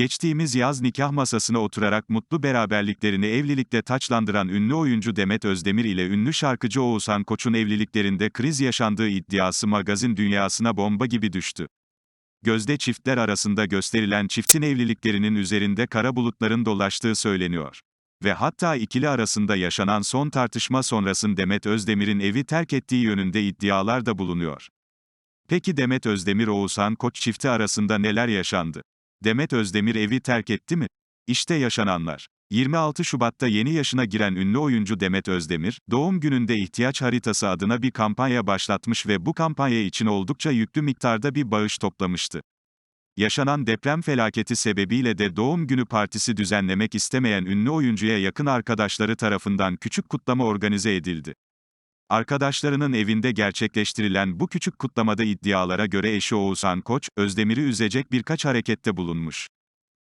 Geçtiğimiz yaz nikah masasına oturarak mutlu beraberliklerini evlilikle taçlandıran ünlü oyuncu Demet Özdemir ile ünlü şarkıcı Oğuzhan Koç'un evliliklerinde kriz yaşandığı iddiası magazin dünyasına bomba gibi düştü. Gözde çiftler arasında gösterilen çiftin evliliklerinin üzerinde kara bulutların dolaştığı söyleniyor. Ve hatta ikili arasında yaşanan son tartışma sonrasında Demet Özdemir'in evi terk ettiği yönünde iddialar da bulunuyor. Peki Demet Özdemir Oğuzhan Koç çifti arasında neler yaşandı? Demet Özdemir evi terk etti mi? İşte yaşananlar. 26 Şubat'ta yeni yaşına giren ünlü oyuncu Demet Özdemir, doğum gününde ihtiyaç haritası adına bir kampanya başlatmış ve bu kampanya için oldukça yüklü miktarda bir bağış toplamıştı. Yaşanan deprem felaketi sebebiyle de doğum günü partisi düzenlemek istemeyen ünlü oyuncuya yakın arkadaşları tarafından küçük kutlama organize edildi. Arkadaşlarının evinde gerçekleştirilen bu küçük kutlamada iddialara göre eşi Oğuzhan Koç, Özdemir'i üzecek birkaç harekette bulunmuş.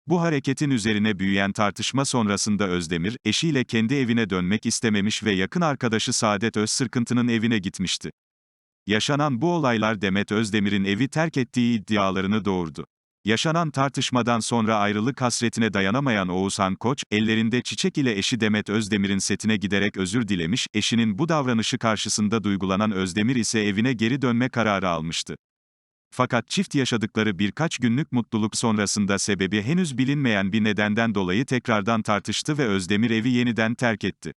Bu hareketin üzerine büyüyen tartışma sonrasında Özdemir, eşiyle kendi evine dönmek istememiş ve yakın arkadaşı Saadet Özsırkıntı'nın evine gitmişti. Yaşanan bu olaylar Demet Özdemir'in evi terk ettiği iddialarını doğurdu. Yaşanan tartışmadan sonra ayrılık hasretine dayanamayan Oğuzhan Koç, ellerinde çiçek ile eşi Demet Özdemir'in setine giderek özür dilemiş, eşinin bu davranışı karşısında duygulanan Özdemir ise evine geri dönme kararı almıştı. Fakat çift yaşadıkları birkaç günlük mutluluk sonrasında sebebi henüz bilinmeyen bir nedenden dolayı tekrardan tartıştı ve Özdemir evi yeniden terk etti.